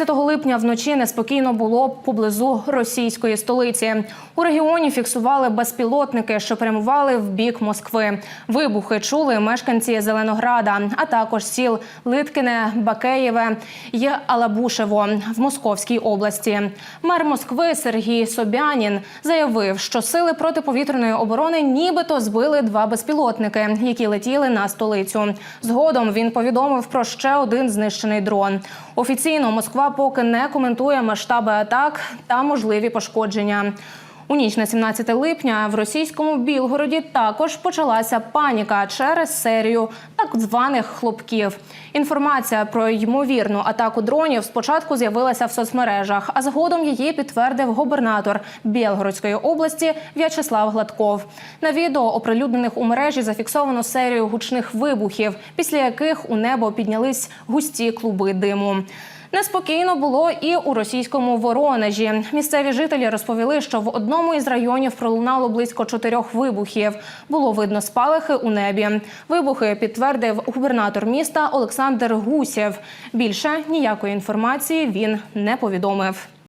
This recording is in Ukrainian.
10 липня вночі неспокійно було поблизу російської столиці. У регіоні фіксували безпілотники, що прямували в бік Москви. Вибухи чули мешканці Зеленограда, а також сіл Литкине, Бакеєве і Алабушево в Московській області. Мер Москви Сергій Собянін заявив, що сили протиповітряної оборони нібито збили два безпілотники, які летіли на столицю. Згодом він повідомив про ще один знищений дрон. Офіційно Москва поки не коментує масштаби атак та можливі пошкодження. У ніч на 17 липня в російському Білгороді також почалася паніка через серію так званих хлопків. Інформація про ймовірну атаку дронів спочатку з'явилася в соцмережах, а згодом її підтвердив губернатор Білгородської області В'ячеслав Гладков. На відео, оприлюднених у мережі, зафіксовано серію гучних вибухів, після яких у небо піднялись густі клуби диму. Неспокійно було і у російському Воронежі. Місцеві жителі розповіли, що в одному із районів пролунало близько чотирьох вибухів. Було видно спалахи у небі. Вибухи підтвердив губернатор міста Олександр Гусєв. Більше ніякої інформації він не повідомив.